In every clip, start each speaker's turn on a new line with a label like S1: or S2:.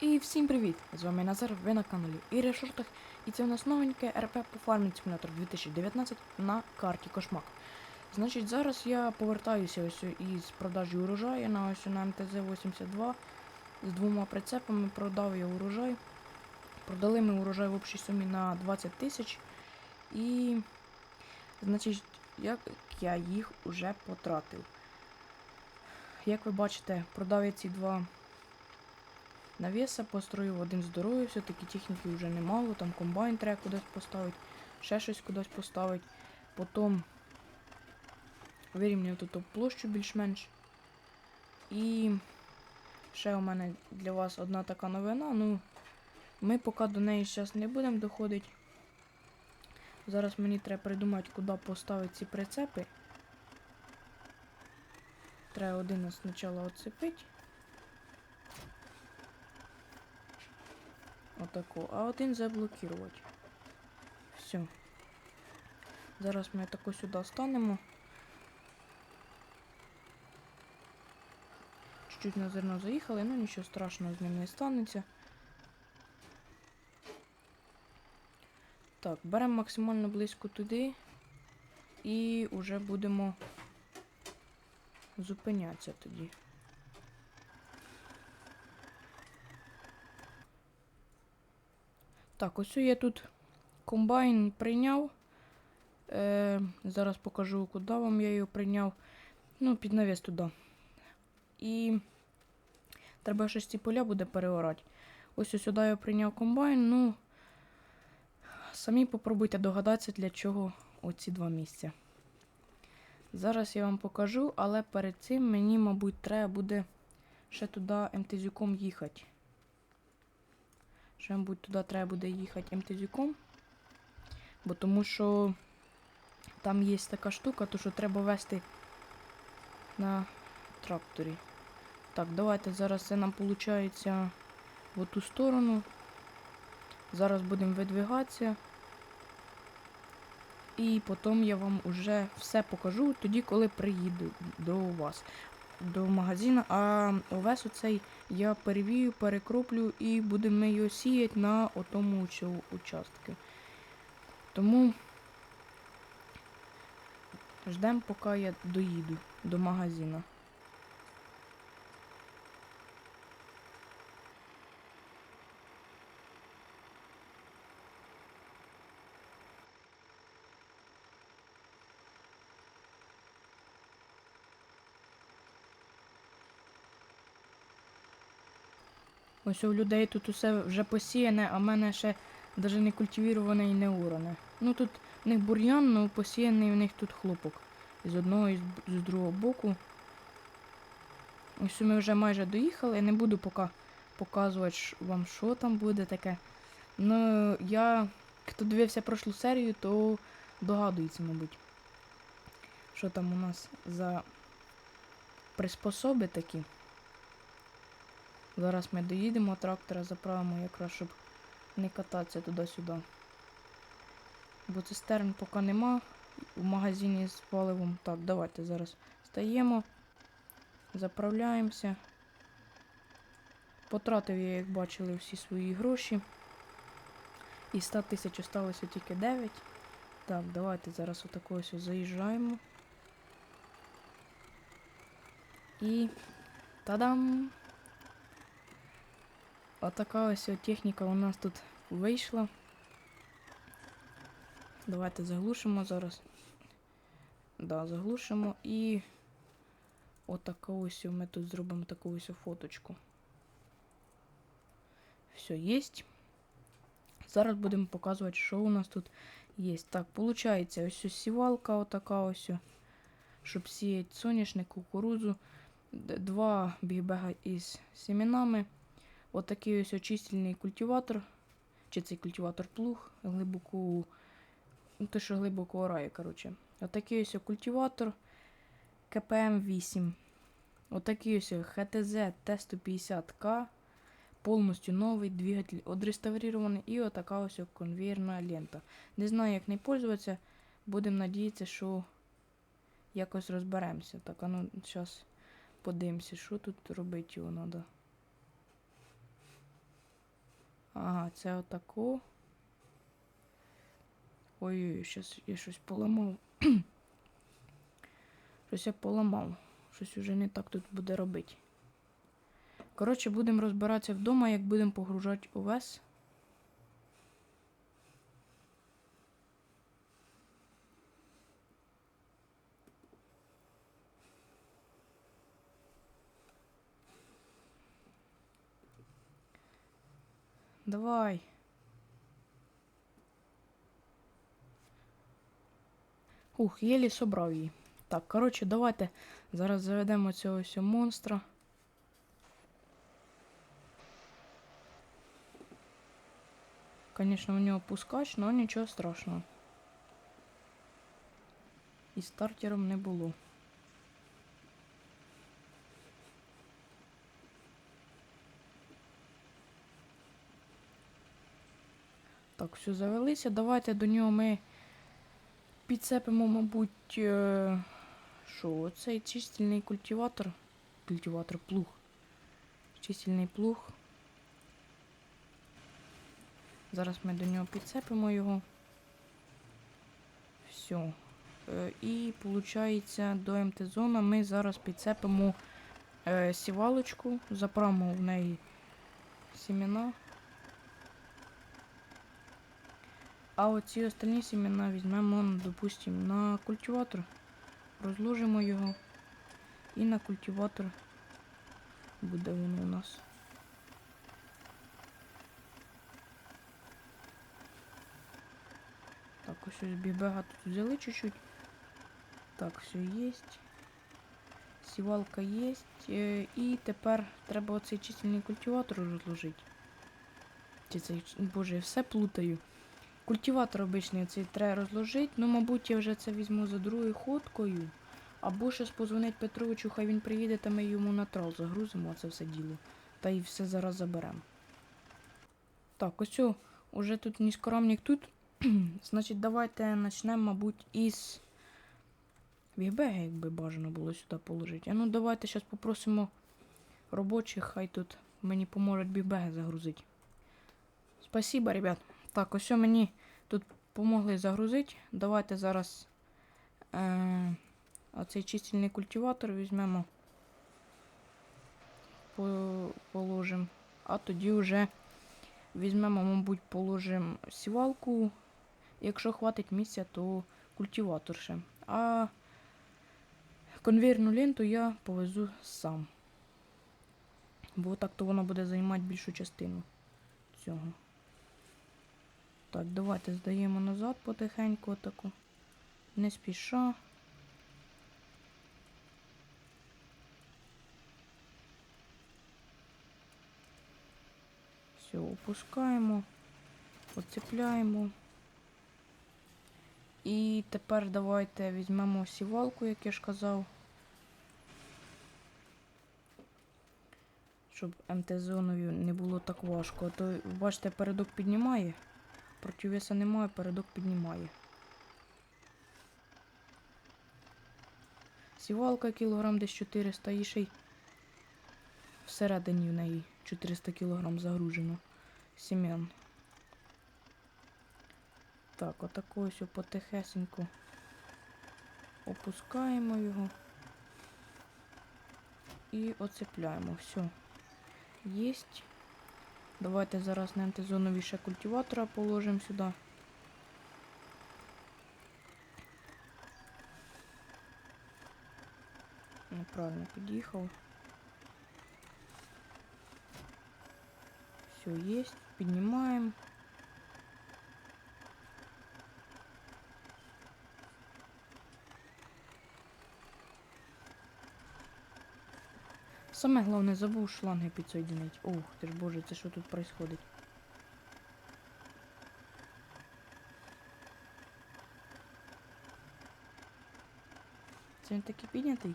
S1: І всім привіт! З вами Назар, ви на каналі Ірі Шортах, і це у нас новеньке РП по Farming Simulator 2019 на карті Кошмак. Значить, зараз я повертаюся ось із продажі урожаю на ось на МТЗ-82 з двома прицепами, продав я урожай. Продали ми урожай в общій сумі на 20 тисяч. І, значить, як я їх уже потратив. Як ви бачите, продав я ці два навіса, построїв один здоровий, все-таки техніки вже немало, там комбайн треба кудись поставити, ще щось кудись поставити. Потім вирівняв тут площу більш-менш. І ще у мене для вас одна така новина. Ну, ми поки до неї зараз не будемо доходити. Зараз мені треба придумати, куди поставити ці прицепи. Треба один спочатку оцепити. Отако. А один заблокувати. Все. Зараз ми тако сюди станемо. Чуть-чуть на зерно заїхали, ну нічого страшного з ним не станеться. Так, беремо максимально близько туди і вже будемо зупинятися тоді. Так, ось я тут комбайн прийняв. Е, зараз покажу, куди вам я його прийняв. Ну, під навіс туди. І треба щось ці поля буде переорати. Ось сюди я прийняв комбайн. Ну, самі попробуйте догадатися, для чого оці два місця. Зараз я вам покажу, але перед цим мені, мабуть, треба буде ще туди МТЗюком їхати. Ще, мабуть, туди треба буде їхати МТЗюком. Бо тому що там є така штука, то що треба вести на тракторі. Так, давайте зараз це нам виходить в ту сторону. Зараз будемо видвигатися. І потім я вам уже все покажу тоді, коли приїду до вас, до магазину. А овес оцей я перевію, перекроплю і будемо його сіяти на отому участку. Тому ждемо, поки я доїду до магазину. Ось у людей тут усе вже посіяне, а в мене ще навіть не культивіроване і не уране. Ну тут в них бур'ян, але посіяний в них тут хлопок. З одного і з другого боку. Ось ми вже майже доїхали. Я не буду поки показувати вам, що там буде таке. Ну, я, хто дивився прошлу серію, то догадується, мабуть. Що там у нас за приспособи такі. Зараз ми доїдемо, трактора заправимо якраз, щоб не кататися туди-сюди. Бо цистерн поки нема. В магазині з паливом. Так, давайте зараз стаємо, заправляємося. Потратив я, як бачили, всі свої гроші. І 100 тисяч осталося тільки 9. Так, давайте зараз отако ось заїжджаємо. І тадам! Отака ось техніка у нас тут вийшла. Давайте заглушимо зараз. Да, заглушимо і отаку ось ми тут зробимо таку ось фоточку. Все є. Зараз будемо показувати, що у нас тут є. Так, виходить, ось ось сівалка, отака ось, щоб сіяти соняшник, кукурузу. Два бігбега із семенами. Отакий ось очистильний культиватор. Чи цей культиватор плуг глибоку. Ну, те, що глибоко орає, коротше. Отакий ось культиватор КПМ 8. Отакий ось ХТЗ Т150К. Повністю новий двигатель одреставрирований і отака ось конвейерна лента. Не знаю, як не пользуватися. Будемо надіятися, що якось розберемося. Так, а ну, зараз подивимося, що тут робити його треба. Ага, це отаку. Ой-ой, щас я щось поламав. щось я поламав. Щось уже не так тут буде робити. Коротше, будемо розбиратися вдома, як будемо погружати ОВС. Давай. Ух, єлі собрав її. Так, коротше, давайте зараз заведемо цього ось монстра. Конечно, у нього пускач, но нічого страшного. І стартером не було. Так, все завелися. Давайте до нього ми підцепимо, мабуть, е, що, цей чистильний культиватор. Культиватор, плуг. Чистильний плуг. Зараз ми до нього підцепимо його. Все. І виходить, до МТ-зона ми зараз підцепимо е, сівалочку, заправимо в неї сімена. А оці остальні сімена візьмемо, ну, допустимо, на культиватор, розложимо його і на культиватор буде воно у нас. Так, ось ось бібега тут взяли чуть-чуть. Так, все є. Сівалка є. І тепер треба оцей чисельний культиватор розложити. Чи цей, боже, я все плутаю. Культиватор обичний цей треба розложити. Ну, мабуть, я вже це візьму за другою ходкою. Або щось позвонить Петровичу, хай він приїде, та ми йому на трал загрузимо це все діло. Та і все зараз заберемо. Так, ось о, уже тут низькорамник тут. Значить, давайте почнемо, мабуть, із Вігбега, якби бажано було сюди положити. А ну давайте зараз попросимо робочих, хай тут мені поможуть бігбеги загрузити. Спасибо, ребят. Так, ось мені тут помогли загрузити. Давайте зараз е, оцей чистильний культиватор візьмемо, положимо, а тоді вже візьмемо, мабуть, положимо сівалку. Якщо хватить місця, то культиватор ще. А конвейерну ленту я повезу сам. Бо так то воно буде займати більшу частину цього. Так, давайте здаємо назад потихеньку отаку. Не спіша. Все, опускаємо, оцепляємо. І тепер давайте візьмемо сівалку, як я ж казав. Щоб МТ-зоною не було так важко. А то, бачите, передок піднімає. Противеса немає, передок піднімає. Сівалка кілограм десь 400 і ще й всередині в неї 400 кілограм загружено сім'ян. Так, отако ось потихесеньку опускаємо його і оцепляємо. Все. Єсть. Давайте зараз на антизонові ще культиватора положимо сюди. Неправильно під'їхав. Все, есть. Піднімаємо. Саме головне, забув шланги підсоединити. Ох, ти ж боже, це що тут происходить? Це він такий піднятий?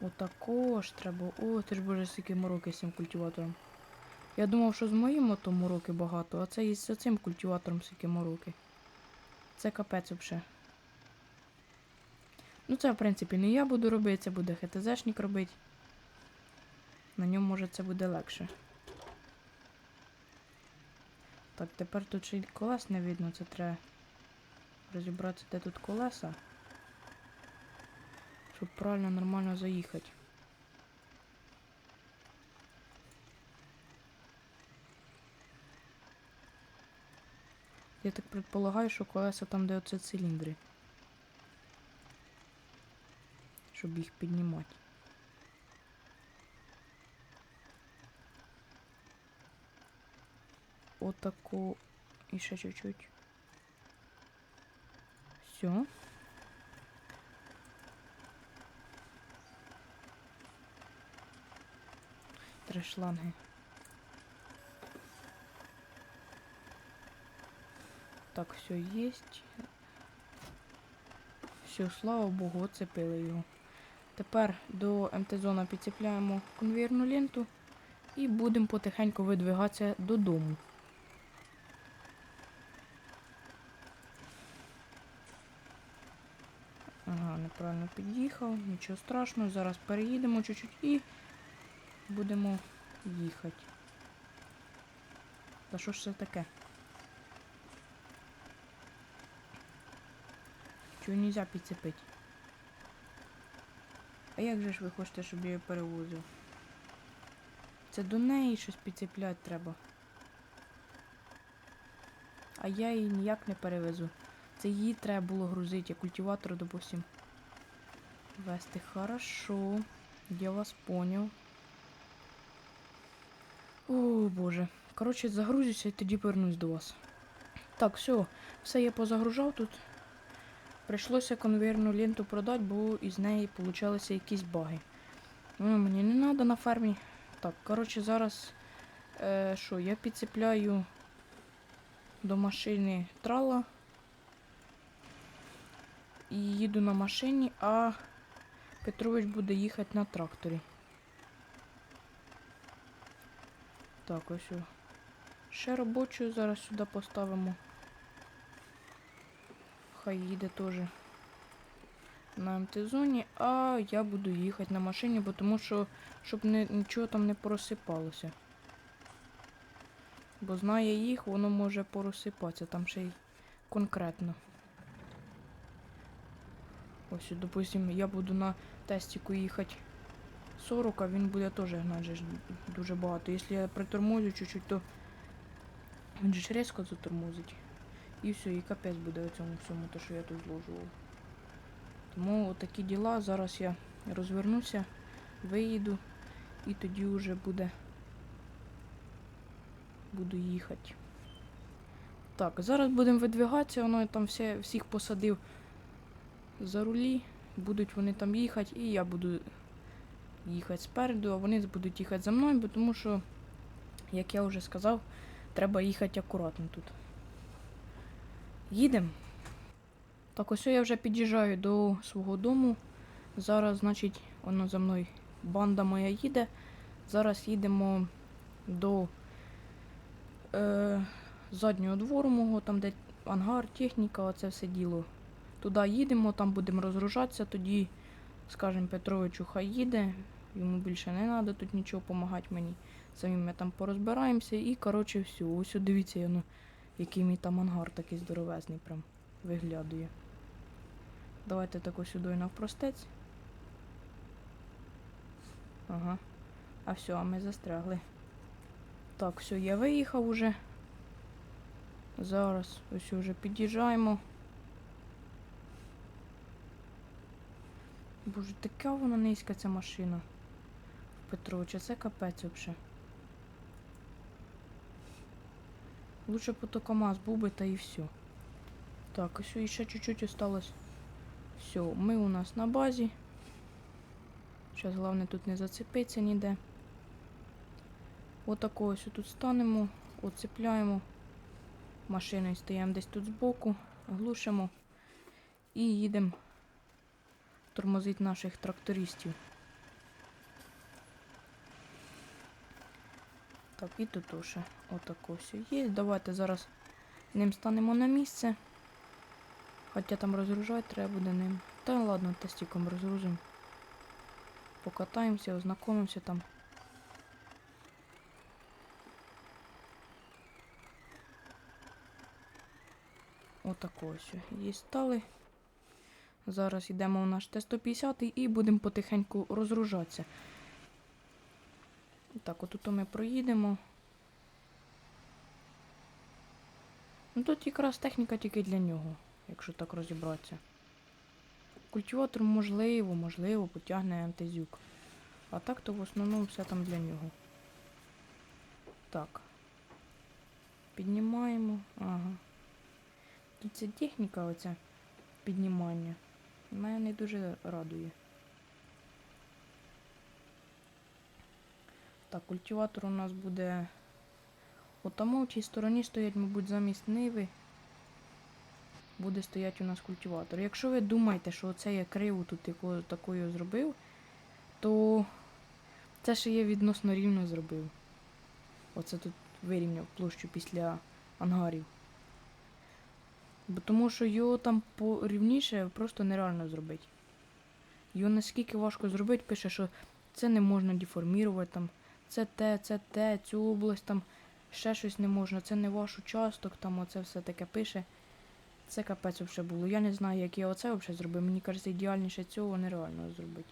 S1: Отако ж треба. О, ти ж боже, скільки мороки з цим культиватором. Я думав, що з моїм ото мороки багато, а це і з цим культиватором скільки мороки. це капець взагалі. Ну, це, в принципі, не я буду робити, це буде ХТЗшник робити. На ньому, може, це буде легше. Так, тепер тут ще й колес не видно, це треба розібратися, де тут колеса. Щоб правильно, нормально заїхати. Я так предполагаю, що колеса там, де оце циліндри. Щоб їх піднімати. Отаку. І ще чуть-чуть. Все. Три шланги. Так, все есть. Все, слава Богу, оцепили його. Тепер до МТ-зона підцепляємо конвейерну ленту і будемо потихеньку видвигатися додому. Ага, неправильно під'їхав, нічого страшного. Зараз переїдемо чуть-чуть і будемо їхати. Та що ж це таке? Чого нельзя підцепити? А як же ж ви хочете, щоб я її перевозив? Це до неї щось підцепляти треба. А я її ніяк не перевезу. Це її треба було грузити, а культиватор, допустим. Вести хорошо. Я вас поняв. О, боже. Коротше, загрузюся і тоді повернусь до вас. Так, все, все я позагружав тут. Прийшлося конвейерну ленту продати, бо із неї получалися якісь баги. Воно мені не треба на фермі. Так, коротше, зараз е, що, я підцепляю до машини трала і їду на машині, а Петрович буде їхати на тракторі. Так, ось. Ще робочу зараз сюди поставимо. Хай їде теж на МТ-зоні, а я буду їхати на машині, бо тому що щоб не, нічого там не порозсипалося. Бо знає їх, воно може порозсипатися, там ще й конкретно. Ось, допустим, я буду на тестіку їхати 40, а він буде теж гнати дуже багато. Якщо я притормозю чуть-чуть, то він же ж різко затормозить. І все, і капець буде у цьому всьому, те, що я тут зложував. Тому такі діла. Зараз я розвернуся, виїду і тоді вже буде. Буду їхати. Так, зараз будемо видвигатися, воно там все, всіх посадив за рулі. Будуть вони там їхати, і я буду їхати спереду, а вони будуть їхати за мною, тому що, як я вже сказав, треба їхати акуратно тут. Їдемо. Так, ось я вже під'їжджаю до свого дому. Зараз, значить, воно за мною банда моя їде. Зараз їдемо до е, заднього двору мого, там де ангар, техніка, оце все діло. Туди їдемо, там будемо розгружатися, тоді скажемо Петровичу, хай їде, йому більше не треба тут нічого допомагати мені. Самі ми там порозбираємося і, коротше, все. Ось дивіться, ну, який мій там ангар такий здоровезний прям виглядує. Давайте тако сюди навпростець. Ага. А все, а ми застрягли. Так, все, я виїхав уже. Зараз ось уже під'їжджаємо. Боже, така вона низька ця машина. Петровича, це капець взагалі. Лучше б ото КамАЗ був би та і все. Так, ось і ще чуть-чуть осталось. Все, ми у нас на базі. Зараз головне тут не зацепиться ніде. Отако ось тут станемо, оцепляємо. Машиною стоїмо десь тут збоку, глушимо і їдемо тормозити наших трактористів. Так, і тут уже отако все є. Давайте зараз ним станемо на місце. Хоча там розгружати треба буде ним. Та ладно, тестиком розгрузимо. Покатаємося, ознакомимося там. Отако ось. Є стали. Зараз йдемо в наш Т-150 і будемо потихеньку розгружатися. Так, отут ми проїдемо. Ну тут якраз техніка тільки для нього, якщо так розібратися. Культиватор можливо, можливо, потягне антизюк. А так то в основному все там для нього. Так. Піднімаємо. Ага. Тут ця техніка оця піднімання. Мене не дуже радує. Так, культиватор у нас буде отамо в цій стороні стоять, мабуть, замість ниви. Буде стояти у нас культиватор. Якщо ви думаєте, що оце я криву тут яко, такою зробив, то це ще я відносно рівно зробив. Оце тут вирівняв площу після ангарів. Бо тому що його там порівніше просто нереально зробити. Його наскільки важко зробити, пише, що це не можна деформувати, там, це те, це те, цю область там ще щось не можна, це не ваш участок, там оце все таке пише. Це капець вже було. Я не знаю, як я оце взагалі зробив. Мені кажеться, ідеальніше цього нереально зробити.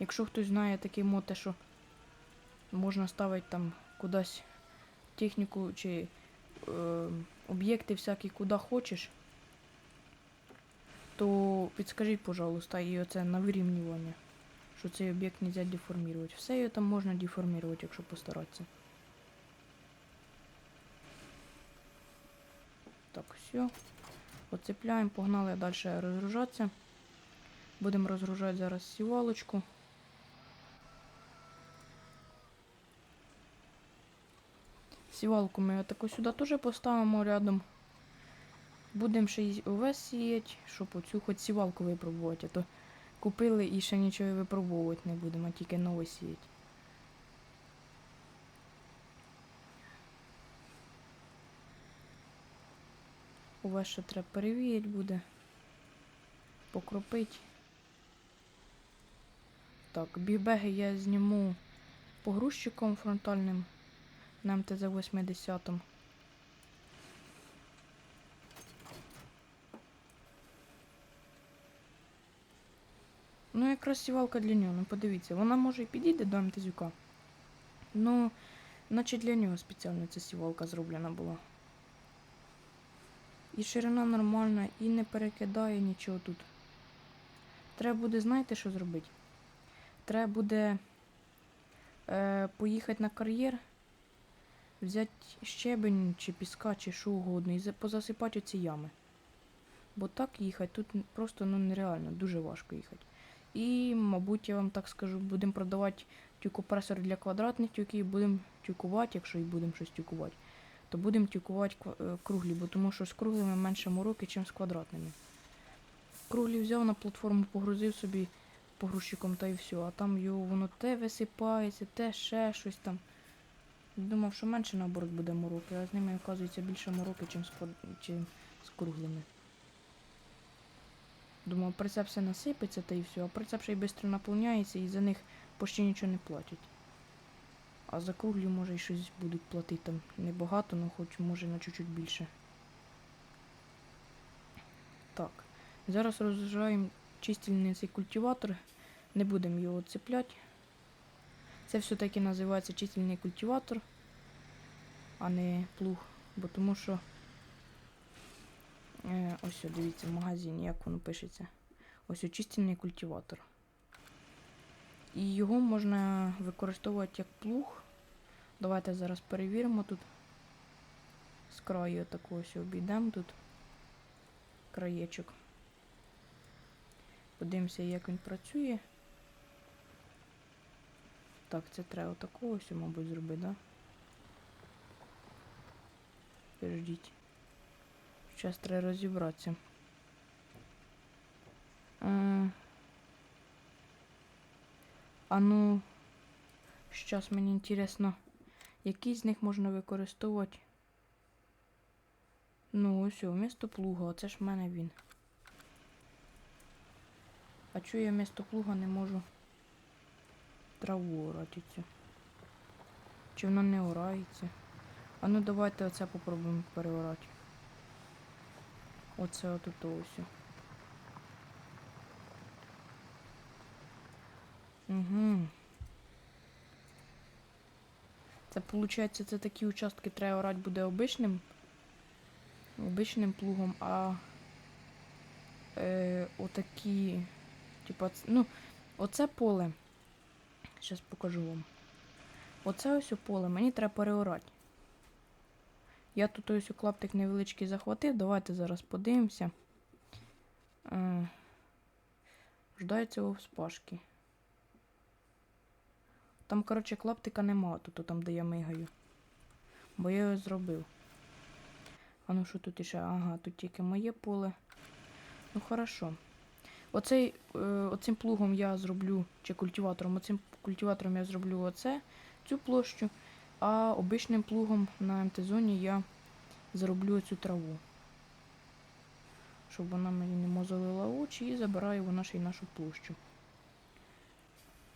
S1: Якщо хтось знає такий мод, те, що можна ставити там кудись техніку чи е, об'єкти всякі куди хочеш, то підскажіть, пожалуйста, і оце на вирівнювання, що цей об'єкт не можна деформувати. Все його там можна деформувати, якщо постаратися. Так, все. Оцепляємо, погнали далі розгружатися. Будемо розгружати зараз сівалочку. Сівалку ми отаку сюди теж поставимо рядом. Будемо ще й овес сіяти, щоб оцю хоч сівалку випробувати, а то купили і ще нічого випробовувати не будемо, тільки нове сіяти. Овес ще треба перевірити буде. Покропити. Так, бігбеги я зніму погрузчиком фронтальним на МТЗ-80. Ну, якраз сівалка для нього, ну подивіться, вона може і підійде до МТЗюка. Ну, наче для нього спеціально ця сівалка зроблена була. І ширина нормальна, і не перекидає нічого тут. Треба буде, знаєте, що зробити? Треба буде е, поїхати на кар'єр, взяти щебень чи піска, чи що угодно, і позасипати оці ями. Бо так їхати тут просто ну, нереально, дуже важко їхати. І, мабуть, я вам так скажу, будемо продавати тюкопресор для квадратних тюків, будемо тюкувати, якщо і будемо щось тюкувати, то будемо тюкувати е, круглі, бо тому що з круглими менше мороки, ніж з квадратними. Круглі взяв на платформу, погрузив собі погрузчиком та і все, а там його воно те висипається, те ще щось там. Думав, що менше наоборот буде мороки, а з ними, оказується, більше мороки, чим з, з круглими. Думав, прицеп все насипеться та і все, а прицеп ще й швидко наповняється і за них почти нічого не платять. А за круглі, може, і щось будуть платити там небагато, ну хоч може на чуть-чуть більше. Так. Зараз розжаємо чистильний цей культиватор. Не будемо його цепляти. Це все-таки називається чистильний культиватор, а не плуг. Бо тому що ось о, дивіться в магазині, як воно пишеться. Ось очистильний культиватор. І його можна використовувати як плуг. Давайте зараз перевіримо тут. З краю такого ось обійдемо тут краєчок. Подивимося, як він працює. Так, це треба такого ось, мабуть, зробити, да? Подождіть. Зараз треба розібратися. Е, А ну, зараз мені інтересно, які з них можна використовувати Ну, ось, о, вмісто плуга, оце ж в мене він. А чого я вмісто плуга не можу траву орати цю? Чи вона не орається? А ну давайте оце попробуємо переорати. Оце отут ось. Угу. Це виходить, це такі участки треба орати буде обичним. Обичним плугом, а е, отакі. Типа, ну, оце поле. Зараз покажу вам. Оце ось поле мені треба переорати. Я тут ось клаптик невеличкий захватив. Давайте зараз подивимося. Е, ждається його вспашки. Там, коротше, клаптика нема, тут там, де я мигаю. Бо я його зробив. А ну що тут іще? Ага, тут тільки моє поле. Ну хорошо. Оцей, е, оцим плугом я зроблю, чи культиватором, оцим культиватором я зроблю оце, цю площу, а обичним плугом на МТ-зоні я зроблю цю траву. Щоб вона мені не мозолила очі і забираю вона ще й нашу площу.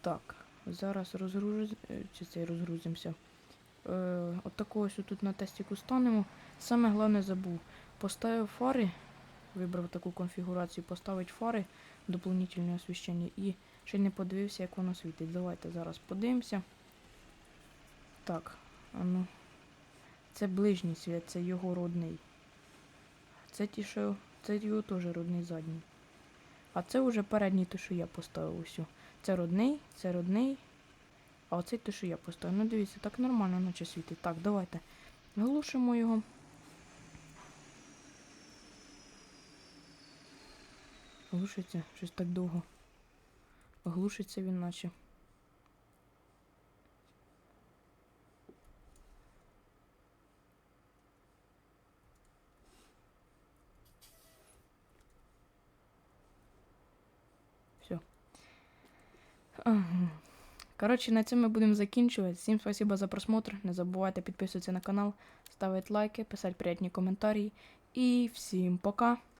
S1: Так, зараз розгруз... е, розгрузимося. Е, от такого ось тут на тестіку станемо. Саме головне забув. Поставив фари, вибрав таку конфігурацію, поставить фари, доповнительне освіщення і ще не подивився, як воно світить. Давайте зараз подивимося. Так, а ну. Це ближній світ, це його родний. Це ті, що. Це його теж родний задній. А це вже передній, той, що я поставив усю. Це родний, це родний. А оцей той, що я поставив. Ну дивіться, так нормально, наче світить. Так, давайте. Глушимо його. Глушиться щось так довго. Глушиться він наче. Все. Ага. Коротше, на цьому ми будемо закінчувати. Всім спасибо за просмотр. Не забувайте підписуватися на канал, ставити лайки, писати приятні коментарі. І всім пока!